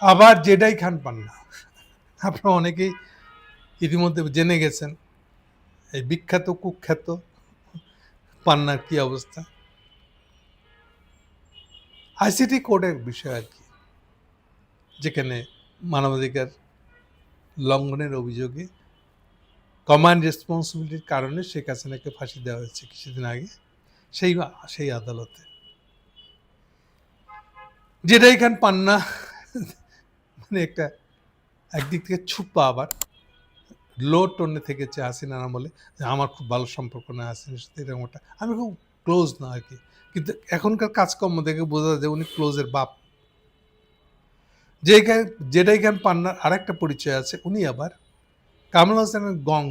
আবার জেডাই খান পান্না আপনারা অনেকেই ইতিমধ্যে জেনে গেছেন, এই বিখ্যাত, কুখ্যাত পান্নার কি অবস্থা? আইসিটি কোডের বিষয় আর কি, যেখানে মানবাধিকার লঙ্ঘনের অভিযোগে কমান্ড রেসপন্সিবিলিটির কারণে শেখ হাসিনাকে ফাঁসি দেওয়া হয়েছে কিছুদিন আগে, সেই সেই আদালতে। যেটাই খান পান্না মানে একটা একদিক থেকে ছুপা আবার। লো টোনে থেকেছে হাসিনার আমলে যে আমার খুব ভালো সম্পর্ক না, হাসিনার সাথে এরকম একটা। আমি খুব ক্লোজ না আর কি। কিন্তু এখনকার কাজকর্ম দেখে বোঝা যায় উনি ক্লোজের বাপ। যে যেটা এখানে পান্নার আরেকটা পরিচয় আছে, উনি আবার কামাল হোসেনের গং।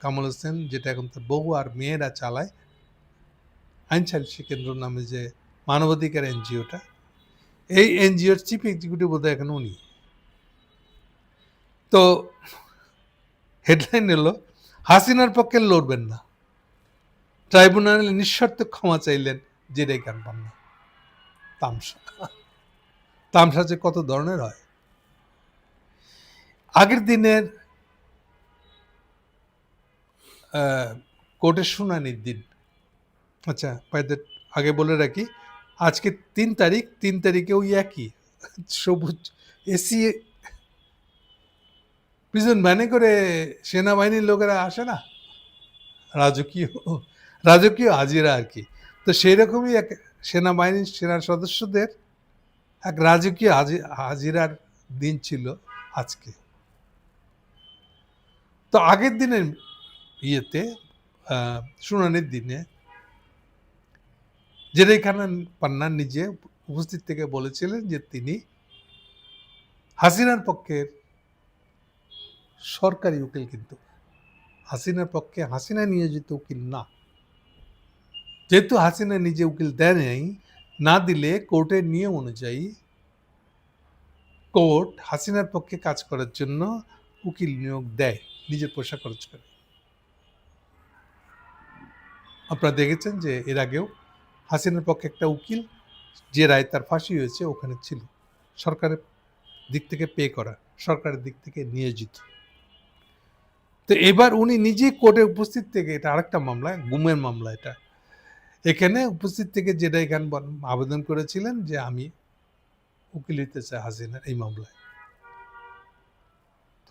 কামাল হোসেন, যেটা এখন তার বহু আর মেয়েরা চালায়, আইন সালিসি কেন্দ্র নামে যে মানবাধিকার এনজিওটা, এই এনজিওর চিফ এক্সিকিউটিভ বোধহয় এখন উনি। তো হেডলাইন এলো, হাসিনার পক্ষে লড়বেন না। ট্রাইব্যুনালে নিঃশর্ত ক্ষমা চাইলেন জেডাই খান পান্না তামসা। তামসা যে কত ধরনের হয়। আগের দিনের কোর্টের শুনানির দিন। আচ্ছা বাইদের আগে বলে রাখি, আজকে তিন তারিখ, তিন তারিখে ওই একই। সবুজ এসি প্রিজন ভ্যানে করে সেনাবাহিনীর লোকেরা আসে না? রাজকীয় রাজকীয় হাজিরা আর কি। তো সেই রকমই এক সেনাবাহিনীর সেনার সদস্যদের এক রাজকীয় হাজিরার দিন ছিল আজকে। তো আগের দিনের ইয়েতে শুনানির দিনে জেরাই খান পান্না নিজে উপস্থিত থেকে বলেছিলেন যে তিনি হাসিনার পক্ষের সরকারি উকিল কিন্তু। হাসিনার পক্ষে হাসিনা নিয়োজিত উকিল না। যেহেতু হাসিনা নিজে উকিল দেয় না দিলে কোর্টের নিয়ম অনুযায়ী কোর্ট হাসিনার পক্ষে কাজ করার জন্য উকিল নিয়োগ দেয়, নিজের পয়সা খরচ করে। আপনারা দেখেছেন যে এর আগেও হাসিনার পক্ষে একটা উকিল যে রায় তার ফাঁসি হয়েছে, ওখানে ছিল। সরকারের দিক থেকে পে করা, সরকারের দিক থেকে নিয়োজিত। তো এবার উনি নিজে কোর্টে উপস্থিত থেকে, এটা আরেকটা মামলা, গুমের মামলা এটা। এখানে উপস্থিত থেকে যেটা এখানে আবেদন করেছিলেন যে আমি উকিল হইতে চাই হাসিনার এই মামলায়।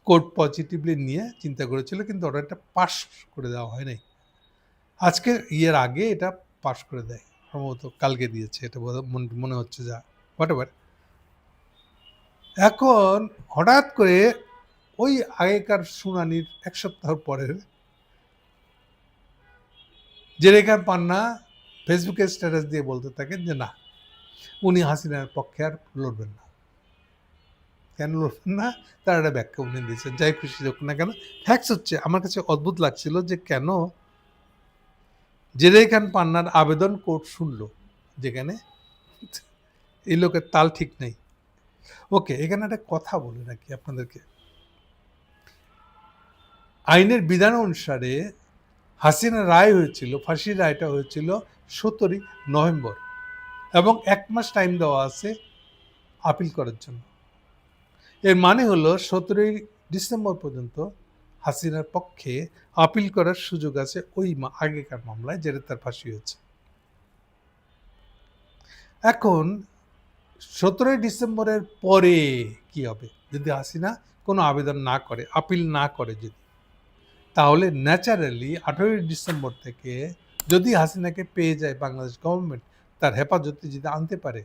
কোর্ট পজিটিভলি নিয়ে চিন্তা করেছিল, কিন্তু অর্ডারটা পাস করে দেওয়া হয় নাই। আজকে ইয়ের আগে এটা পাস করে দেয়, সম্ভবত কালকে দিয়েছে, এটা মনে হচ্ছে যা হোয়াট এখন হঠাৎ করে ওই আগেকার শুনানির এক সপ্তাহ পরের জেরেখান পান্না ফেসবুকে স্ট্যাটাস দিয়ে বলতে থাকেন যে, না, উনি হাসিনার পক্ষে আর লড়বেন না। কেন লড়বেন না? তার একটা ব্যাখ্যা উনি দিয়েছেন, যাই খুশি হোক না কেন। ফ্যাক্স হচ্ছে, আমার কাছে অদ্ভুত লাগছিল যে কেন জেরে খান পান্নার আবেদন কোর্ট শুনল, যেখানে এই লোকের তাল ঠিক নেই। ওকে এখানে একটা কথা বলে রাখি আপনাদেরকে। আইনের বিধান অনুসারে হাসিনা রায় হয়েছিল, ফাঁসির রায়টা হয়েছিল সতেরোই নভেম্বর এবং এক মাস টাইম দেওয়া আছে আপিল করার জন্য। এর মানে হলো সতেরোই ডিসেম্বর পর্যন্ত হাসিনার পক্ষে আপিল করার সুযোগ আছে ওই আগেকার মামলায় যেটা তার ফাঁসি হয়েছে। এখন সতেরোই ডিসেম্বরের পরে কি হবে? যদি হাসিনা কোনো আবেদন না করে আপিল না করে যদি তাহলে ন্যাচারালি আঠেরোই ডিসেম্বর থেকে যদি হাসিনাকে পেয়ে যায় বাংলাদেশ গভর্নমেন্ট তার হেফাজতে যদি আনতে পারে,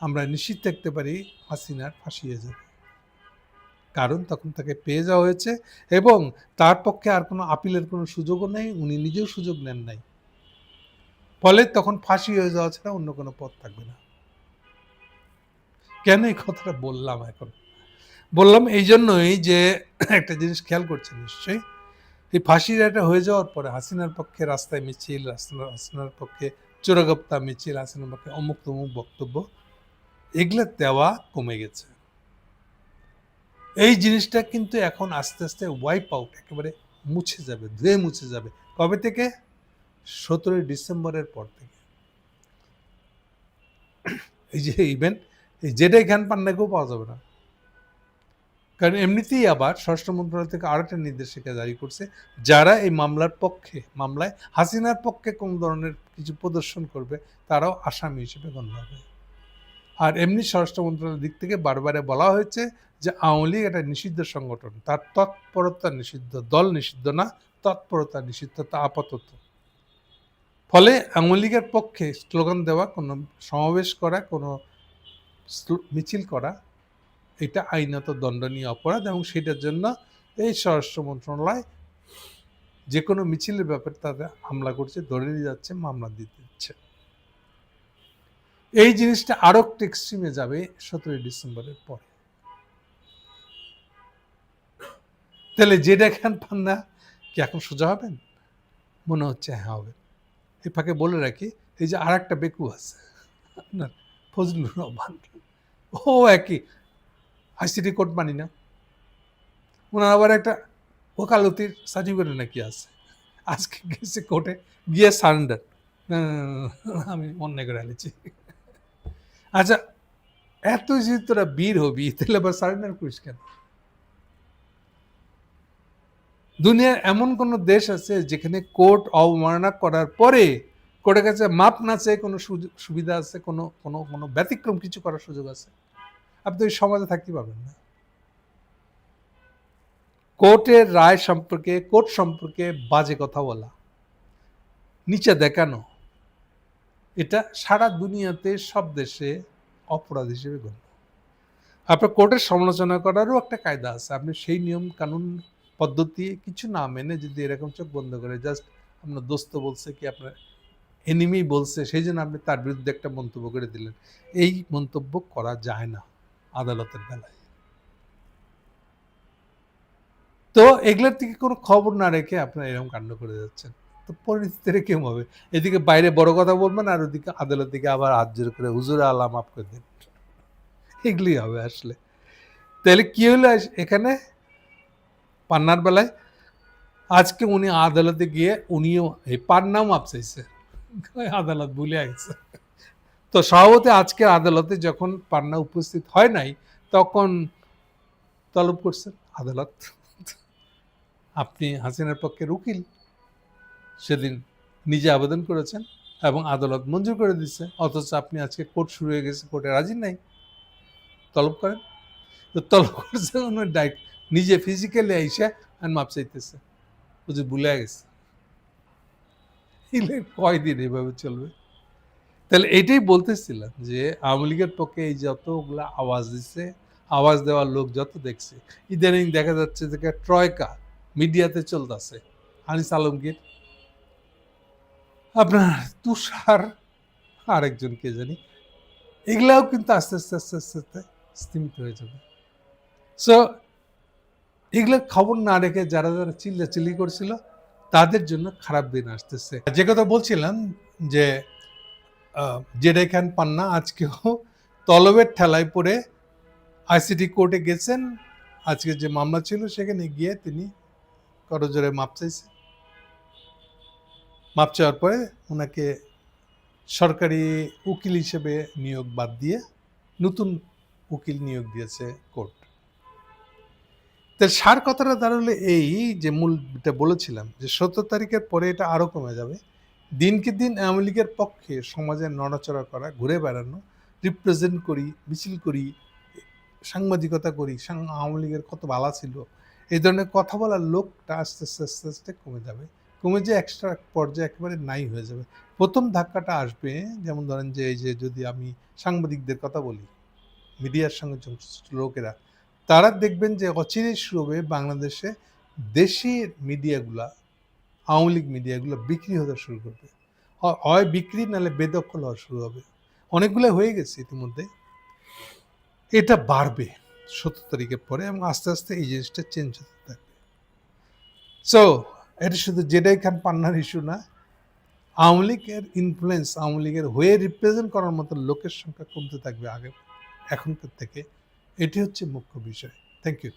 আমরা নিশ্চিত থাকতে পারি হাসিনার ফাঁসি হয়ে যাবে। কারণ তখন তাকে পেয়ে যাওয়া হয়েছে এবং তার পক্ষে আর কোনো আপিলের কোনো সুযোগও নেই, উনি নিজেও সুযোগ নেন নাই। ফলে তখন ফাঁসি হয়ে যাওয়া ছাড়া অন্য কোনো পথ থাকবে না। কেন এই কথাটা বললাম এখন? বললাম এই জন্যই যে একটা জিনিস খেয়াল করছেন নিশ্চয়ই? এই ফাঁসির এটা হয়ে যাওয়ার পরে হাসিনার পক্ষে রাস্তায় মিছিল হাসিনার পক্ষে চোরাগপ্তা মিছিল, হাসিনার পক্ষে অমুক তমুক বক্তব্য, এগুলো দেওয়া কমে গেছে। এই জিনিসটা কিন্তু এখন আস্তে আস্তে ওয়াইপ আউট একেবারে মুছে যাবে, ধুয়ে মুছে যাবে। কবে থেকে? সতেরোই ডিসেম্বরের পর থেকে। এই যে ইভেন্ট এই যেটাই জ্ঞান পান্নাকেও পাওয়া যাবে না। কারণ এমনিতেই আবার স্বরাষ্ট্র মন্ত্রণালয় থেকে আরেকটা নির্দেশিকা জারি করছে, যারা এই মামলার পক্ষে, মামলায় হাসিনার পক্ষে কোন ধরনের কিছু প্রদর্শন করবে, তারাও আসামি হিসেবে গণ্য হবে। আর এমনি স্বরাষ্ট্র মন্ত্রণালয়ের দিক থেকে বারবারে বলা হয়েছে যে আওয়ামী লীগ একটা নিষিদ্ধ সংগঠন, তার তৎপরতা নিষিদ্ধ দল নিষিদ্ধ না, তৎপরতা নিষিদ্ধ, তা আপাতত। ফলে আওয়ামী লীগের পক্ষে স্লোগান দেওয়া, কোনো সমাবেশ করা, কোনো মিছিল করা এটা আইনত দণ্ডনীয় অপরাধ এবং সেটার জন্য এই স্বরাষ্ট্র মন্ত্রণালয় যে কোনো মিছিলের ব্যাপারে তাদের হামলা করছে, ধরে নিয়ে যাচ্ছে, মামলা দিতে দিচ্ছে এই জিনিসটা আরও একটু এক্সট্রিমে যাবে সতেরোই ডিসেম্বরের পরে। তাহলে যেটা খান পান না, কি এখন সোজা হবেন? মনে হচ্ছে হ্যাঁ হবে। এই ফাঁকে বলে রাখি, এই যে আর একটা বেকু আছে ফজলুর রহমান। ও একই আইসিটি কোড মানি না। ওনার আবার একটা ওকালতির সার্টিফিকেট নাকি আছে। আজকে গেছে কোর্টে, গিয়ে সারেন্ডার। আমি অন্যায় করে আলেছি আচ্ছা এত যে তোরা বীর হবি, তাহলে আবার সারেন্ডার করিস কেন? দুনিয়ার এমন কোন দেশ আছে যেখানে কোর্ট অবমাননা করার পরে কোর্টের কাছে মাপ না চেয়ে কোনো সুবিধা আছে, কোনো কোনো কোনো ব্যতিক্রম কিছু করার সুযোগ আছে? আপনি ওই সমাজে থাকতে পারবেন না। কোর্টের রায় সম্পর্কে, কোর্ট সম্পর্কে বাজে কথা বলা, নিচে দেখানো, এটা সারা দুনিয়াতে সব দেশে অপরাধ হিসেবে গণ্য। আপনার কোর্টের সমালোচনা করারও একটা কায়দা আছে। আপনি সেই নিয়ম, কানুন, পদ্ধতি কিছু না মেনে যদি এরকম চোখ বন্ধ করে জাস্ট আপনার দোস্ত বলছে কি, আপনার এনিমি বলছে, সেই জন্য আপনি তার বিরুদ্ধে একটা মন্তব্য করে দিলেন। এই মন্তব্য করা যায় না। আদালতের বেলায়। তো এগুলোর থেকে কোনো খবর না রেখে আপনারা এরকম কাণ্ড করে যাচ্ছেন। তো পরিস্থিতিটা কেমন হবে? এদিকে বাইরে বড় কথা বলবেন আর ওদিকে আদালত থেকে আবার হাত জোর করে হুজুর আল্লাহ মাফ করে দেন। এগুলি হবে আসলে। তাহলে কি হলো এখানে? পান্নার বেলায়? আজকে উনি আদালতে গিয়ে উনিও এই পান্নাও মাপ চাইছে। আদালত ভুলে গেছে। তো স্বভাবতে আজকে আদালতে যখন পান্না উপস্থিত হয় নাই, তখন তলব করছেন, আদালত, আপনি হাসিনার পক্ষে উকিল। সেদিন নিজে আবেদন করেছেন এবং আদালত মঞ্জুর করে দিচ্ছে অথচ আপনি আজকে কোর্ট শুরু হয়ে গেছে, কোর্টে রাজি নাই। তলব করেন? তো তলব করছে উনি ডাইরেক্ট নিজে ফিজিক্যালি আইসা আর মাপ চাইতেছে। বুঝে ভুলে গেছে। কয়দিন এভাবে চলবে? তাহলে এটাই বলতেছিলাম যে আওয়ামী লীগের পক্ষে এই যতগুলা আওয়াজ দিচ্ছে আওয়াজ দেওয়ার লোক যত দেখছে, ইদানিং দেখা যাচ্ছে যে ট্রয়কা মিডিয়াতে চলতেছে। আনিস আলমগীর, আপনার তুষার আরেকজন কে জানি, এগুলাও কিন্তু আস্তে আস্তে আস্তে আস্তে আস্তে স্তীমিত হয়ে যাবে। সো এগুলো খবর না রেখে যারা যারা চিল্লা চিল্লি করছিল, তাদের জন্য খারাপ দিন আসতেছে। যে কথা বলছিলাম যে জেডে খান পান্না আজকেও তলবের ঠেলায় পড়ে আইসিটি কোর্টে গেছেন। আজকে যে মামলা ছিল সেখানে গিয়ে তিনি করজোরে মাপ চাইছে মাপ চাওয়ার পরে ওনাকে সরকারি উকিল হিসেবে নিয়োগ বাদ দিয়ে নতুন উকিল নিয়োগ দিয়েছে কোর্ট। তো সার কথাটা দাঁড়ালে এই যে মূলটা বলেছিলাম যে সত্তর তারিখের পরে এটা আরও কমে যাবে। দিনকে দিন আওয়ামী লীগের পক্ষে সমাজে নড়াচড়া করা, ঘুরে বেড়ানো রিপ্রেজেন্ট করি, মিছিল করি, সাংবাদিকতা করি আওয়ামী লীগের কত বালা ছিল, এই ধরনের কথা বলার লোকটা আস্তে আস্তে আস্তে আস্তে কমে যাবে। কমে যে এক্সট্রা পর্যায়ে একেবারে নাই হয়ে যাবে। প্রথম ধাক্কাটা আসবে, যেমন ধরেন যে, এই যে যদি আমি সাংবাদিকদের কথা বলি, মিডিয়ার সঙ্গে লোকেরা, তারা দেখবেন যে অচিরেই শুরু হবে বাংলাদেশে দেশি মিডিয়াগুলা আওয়ামী লীগ মিডিয়াগুলো বিক্রি হতে শুরু করবে হয়- বিক্রি, নাহলে বেদখল হওয়া শুরু হবে। অনেকগুলো হয়ে গেছে ইতিমধ্যে। এটা বাড়বে সত্তর তারিখের পরে এবং আস্তে আস্তে এই জিনিসটা চেঞ্জ হতে থাকবে। সো এটা শুধু জেডাই খান পান্নার ইস্যু না, আওয়ামী লীগের ইনফ্লুয়েন্স আওয়ামী লীগের হয়ে রিপ্রেজেন্ট করার মতো লোকের সংখ্যা কমতে থাকবে আগে এখনকার থেকে। এটি হচ্ছে মুখ্য বিষয়। Thank you